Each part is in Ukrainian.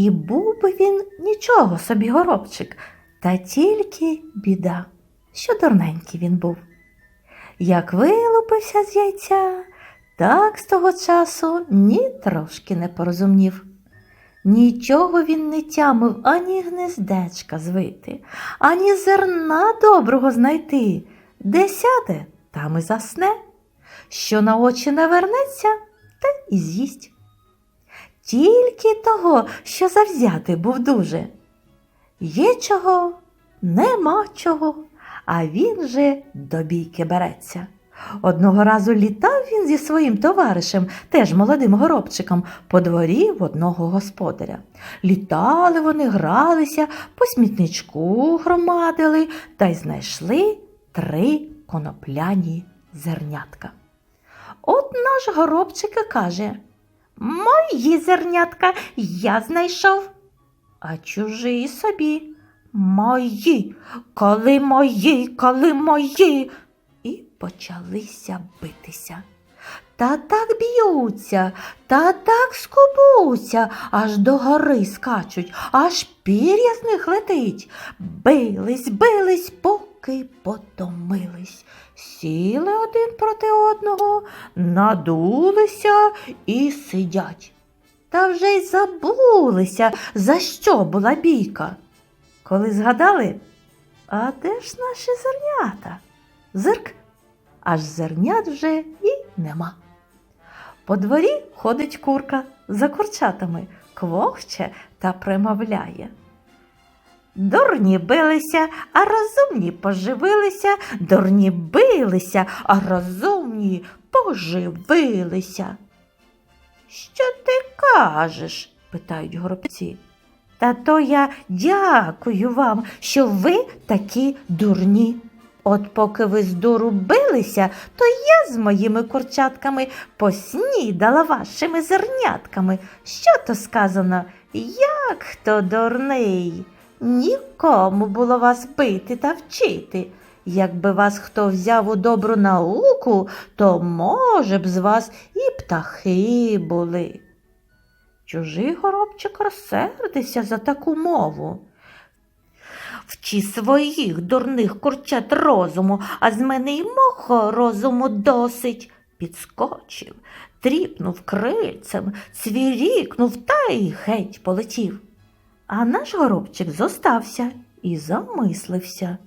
І був би він нічого собі горобчик, та тільки біда, що дурненький він був. Як вилупився з яйця, так з того часу ні трошки не порозумнів. Нічого він не тямив ані гнездечка звити, ані зерна доброго знайти. Де сяде, там і засне, що на очі не вернеться, та і з'їсть. Тільки того, що завзяти був дуже. Є чого, нема чого, а він же до бійки береться. Одного разу літав він зі своїм товаришем, теж молодим горобчиком, по дворі в одного господаря. Літали вони, гралися, по смітничку громадили та й знайшли три конопляні зернятка. От наш горобчик каже Мої зернятка я знайшов. А чужий собі мої, коли мої, коли мої. І почалися битися. Та так б'ються, та так скубуться, аж до гори скачуть, аж пір'я з них летить. Бились, бились, поки потомились. Сіли один проти одного, надулися і сидять. Та вже й забулися, за що була бійка. Коли згадали, а де ж наші зернята? Зирк, аж зернят вже і нема. По дворі ходить курка за курчатами, квохче та примовляє. Дурні билися, а розумні поживилися, дурні билися, а розумні поживилися. Що ти кажеш? питають горобці. Та то я дякую вам, що ви такі дурні. От поки ви з дуру билися, то я з моїми курчатками поснідала вашими зернятками. Що то сказано? Як хто дурний? Нікому було вас бити та вчити. Якби вас хто взяв у добру науку, то, може б, з вас і птахи були. Чужий горобчик розсердився за таку мову. Вчи своїх дурних курчат розуму, а з мене й мого розуму досить. Підскочив, тріпнув крильцем, цвірікнув та й геть полетів. А наш горобчик зостався і замислився.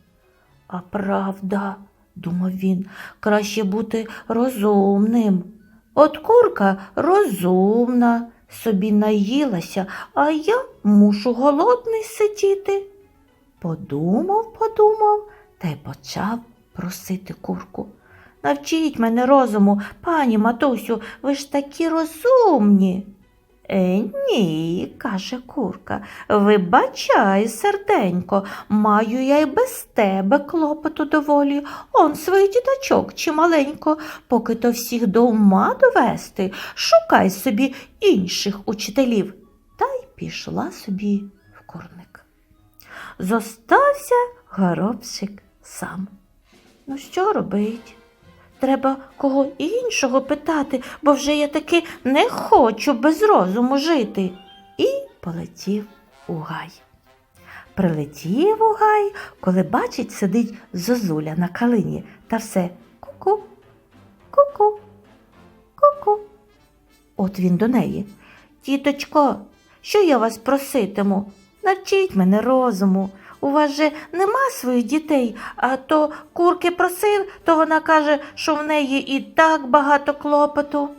А правда, думав він, краще бути розумним. От курка розумна, собі наїлася, а я мушу голодний сидіти. Подумав, подумав та й почав просити курку. Навчіть мене розуму, пані матусю, ви ж такі розумні. Е, ні, каже курка, вибачай, серденько, маю я й без тебе клопоту доволі. Он свій діточок чималенько, поки то всіх до ума довести, шукай собі інших учителів. Та й пішла собі в курник. Зостався горобчик сам. Ну, що робить? Треба кого іншого питати, бо вже я таки не хочу без розуму жити. І полетів у гай. Прилетів у гай, коли бачить, сидить зозуля на калині та все ку-ку, ку-ку, ку-ку. От він до неї. Тіточко, що я вас проситиму? Навчіть мене розуму. У вас же нема своїх дітей, а то курки просив, то вона каже, що в неї і так багато клопоту.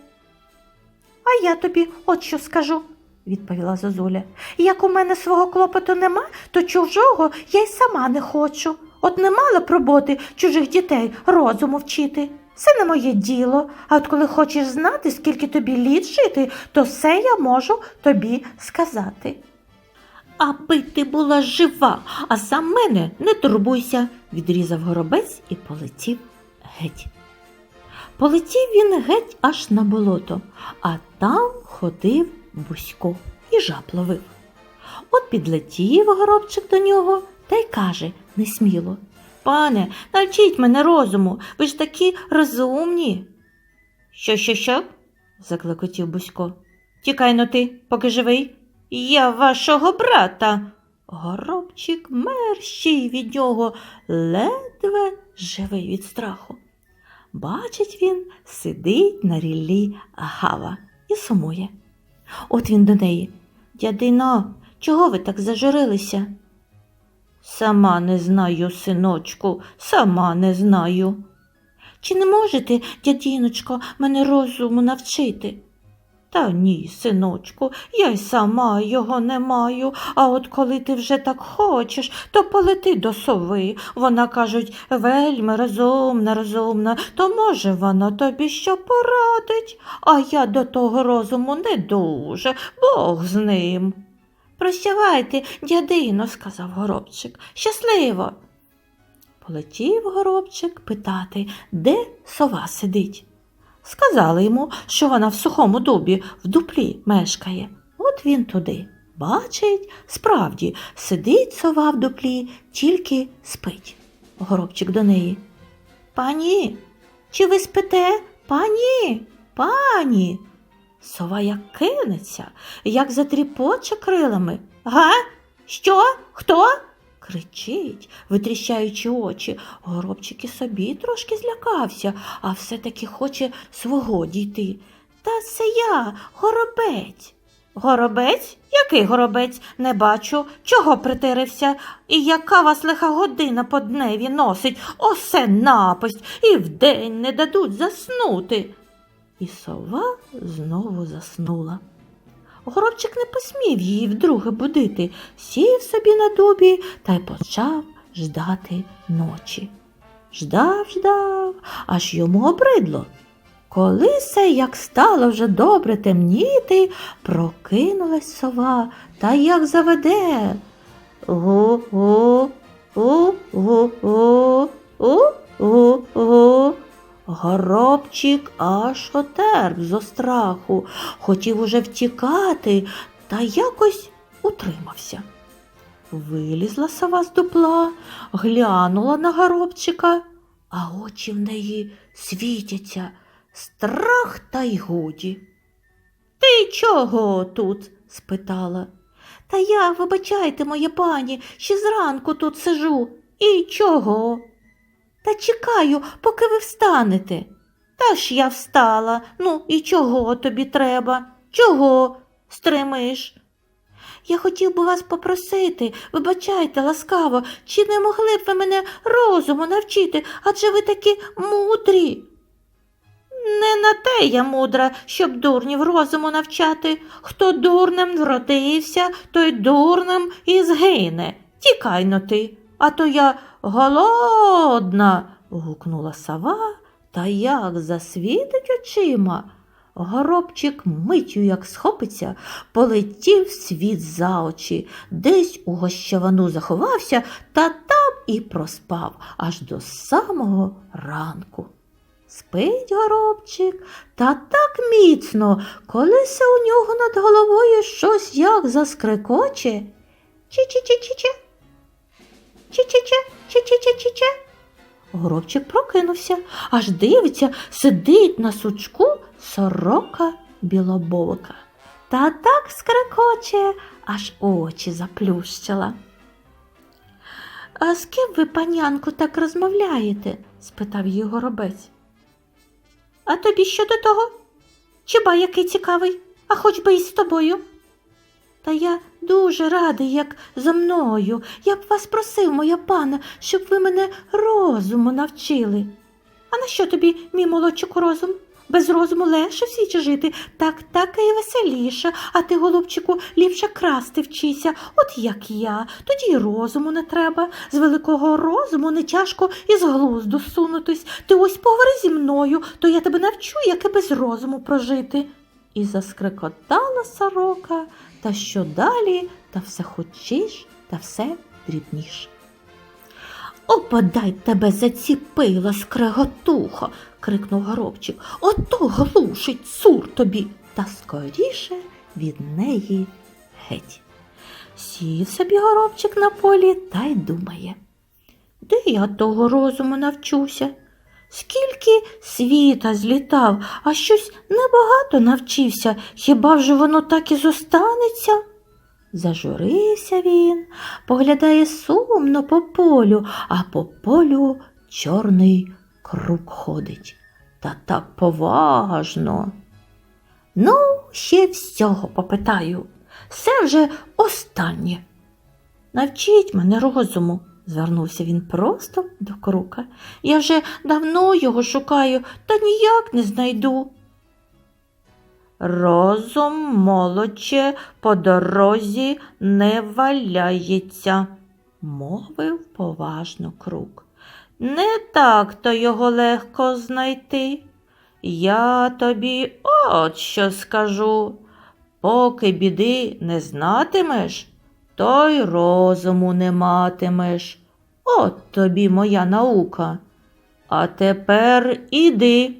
А я тобі от що скажу, відповіла Зозуля. Як у мене свого клопоту нема, то чужого я й сама не хочу. От не мала б роботи чужих дітей розуму вчити. Це не моє діло. А от коли хочеш знати, скільки тобі літ жити, то все я можу тобі сказати. Аби ти була жива, а за мене не турбуйся, відрізав горобець і полетів геть. Полетів він геть аж на болото, а там ходив Бусько і жаб ловив. От підлетів горобчик до нього та й каже несміло Пане, навчіть мене розуму, ви ж такі розумні. Що, що, що? заклекотів Бусько. Тікай но ти, поки живий. Я вашого брата. Горобчик мерщій від нього, ледве живий від страху. Бачить він, сидить на ріллі гава і сумує. От він до неї. Дядино, чого ви так зажурилися? Сама не знаю, синочку, сама не знаю. Чи не можете, дядіночко, мене розуму навчити? Та ні, синочку, я й сама його не маю, а от коли ти вже так хочеш, то полети до сови. Вона, кажуть, вельми розумна, розумна, то може вона тобі що порадить, а я до того розуму не дуже, Бог з ним. Прощавайте, дядино, сказав горобчик, щасливо. Полетів горобчик питати, де сова сидить. Сказали йому, що вона в сухому дубі в дуплі мешкає. От він туди. Бачить, справді, сидить сова в дуплі, тільки спить. Горобчик до неї. Пані, чи ви спите? Пані, пані. Сова як кинеться, як затріпоче крилами. Га? Що? Хто? Кричить, витріщаючи очі. Горобчик і собі трошки злякався, а все-таки хоче свого дійти. Та це я, горобець. Горобець? Який горобець? Не бачу. Чого притирився? І яка вас лиха година по дневі носить? Осе напасть, і вдень не дадуть заснути. І сова знову заснула. Горобчик не посмів її вдруге будити, сів собі на дубі та й почав ждати ночі. Ждав, ждав, аж йому обридло. Коли се, як стало вже добре темніти, прокинулась сова та як заведе. Гу-гу, у-гу-гу, у-гу-гу. Горобчик аж отерп зо страху, хотів уже втікати, та якось утримався. Вилізла сова з дупла, глянула на горобчика, а очі в неї світяться, страх та й годі. Ти чого тут? спитала. Та я, вибачайте, моя пані, ще зранку тут сижу. І чого? Та чекаю, поки ви встанете. Та ж я встала. Ну, і чого тобі треба? Чого стримиш? Я хотів би вас попросити, вибачайте ласкаво, чи не могли б ви мене розуму навчити, адже ви такі мудрі. Не на те я мудра, щоб дурнів розуму навчати. Хто дурним вродився, той дурним і згине. Тікай но ти, а то я голодна. гукнула сова та як засвітить очима. Горобчик миттю, як схопиться, полетів світ за очі, десь у гощавану заховався та там і проспав аж до самого ранку. Спить горобчик та так міцно, коли се у нього над головою щось як заскрекоче. Чи-чи-чи-чи-чи. Чи-чи-чи, чи-чи-чи-чи-чи. Горобчик прокинувся, аж дивиться, сидить на сучку сорока білобока. Та так скрекоче, аж очі заплющила. А з ким ви, панянку, так розмовляєте? спитав її горобець. А тобі що до того? Чи ба який цікавий, а хоч би і з тобою? Та я дуже радий, як зо мною. Я б вас просив, моя пана, щоб ви мене розуму навчили. А на що тобі, мій молодчику, розум? Без розуму легше в жити, так так і веселіше, а ти, голубчику, ліпше красти вчися, от як я, тоді й розуму не треба. З великого розуму не тяжко із глузду сунутись. Ти ось поговори зі мною, то я тебе навчу, як і без розуму прожити. І заскрекотала сорока, та що далі, та все хочеш, та все дрібніш. Опадай тебе заціпила, скреготуха, крикнув горобчик. Ото глушить цур тобі, та скоріше від неї геть. Сів собі горобчик на полі та й думає. Де я того розуму навчуся? Скільки світа злітав, а щось небагато навчився, хіба ж воно так і зостанеться? Зажурився він, поглядає сумно по полю, а по полю чорний круг ходить. Та так поважно. Ну, ще всього попитаю. Все вже останнє. Навчіть мене розуму, звернувся він просто до крука. Я вже давно його шукаю, та ніяк не знайду. Розум, молодче, по дорозі не валяється, мовив поважно крук. Не так то його легко знайти. Я тобі от що скажу. Поки біди не знатимеш, то й розуму не матимеш. От тобі моя наука. А тепер іди,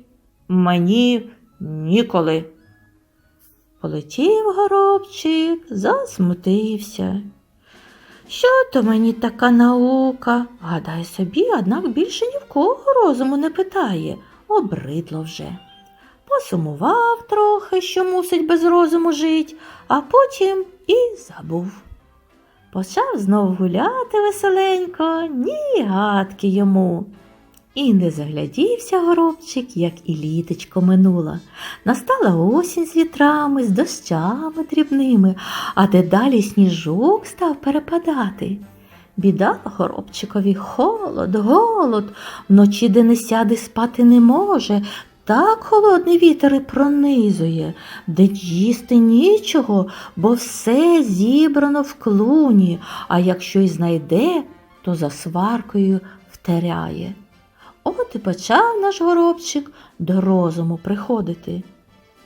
мені ніколи. Полетів горобчик, засмутився. Що то мені така наука? Гадай собі, однак більше ні в кого розуму не питає, обридло вже. Посумував трохи, що мусить без розуму жить, а потім і забув. Почав знов гуляти веселенько, ні гадки йому. І не заглядівся горобчик, як і літочко минуло. Настала осінь з вітрами, з дощами дрібними, а дедалі сніжок став перепадати. Біда горобчикові холод, голод, вночі де не сяде спати не може, так холодний вітер і пронизує, де їсти нічого, бо все зібрано в клуні, а якщо й знайде, то за сваркою втеряє. От і почав наш горобчик до розуму приходити.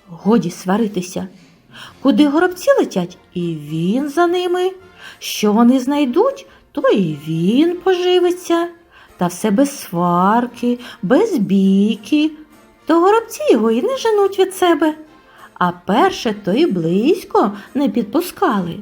Годі сваритися. Куди горобці летять, і він за ними. Що вони знайдуть, то і він поживиться. Та все без сварки, без бійки, то горобці його і не женуть від себе. А перше то й близько не підпускали.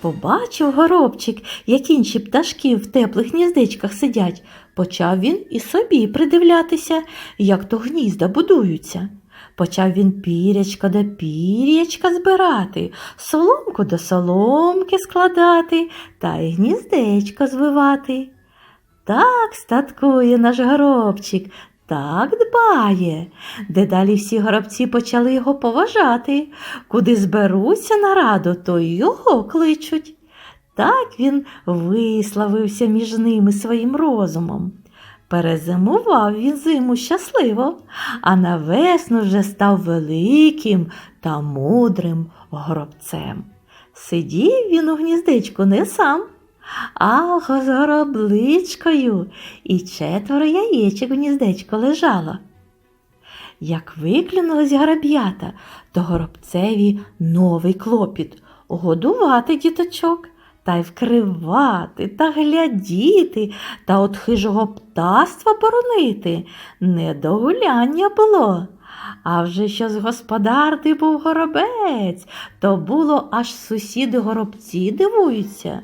Побачив горобчик, як інші пташки в теплих гніздечках сидять, почав він і собі придивлятися, як то гнізда будуються. Почав він пірячка до пірячка збирати, соломку до соломки складати та й гніздечко звивати. Так статкує наш горобчик, так дбає. Дедалі всі горобці почали його поважати. Куди зберуться на раду, то його кличуть. Так він виславився між ними своїм розумом. Перезимував він зиму щасливо, а на весну вже став великим та мудрим горобцем. Сидів він у гніздечку не сам, а з горобличкою, і четверо яєчок в гніздечко лежало. Як виклюнулись гороб'ята, то горобцеві новий клопіт годувати діточок та й вкривати та глядіти та от хижого птаства боронити. Не до гуляння було. А вже що з господарти був горобець, то було аж сусіди горобці дивуються.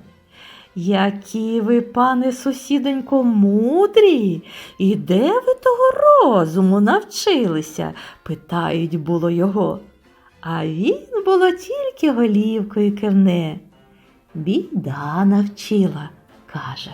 Які ви, пане сусідонько, мудрі, і де ви того розуму навчилися? питають було його. А він було тільки голівкою кивне. Біда навчила, каже.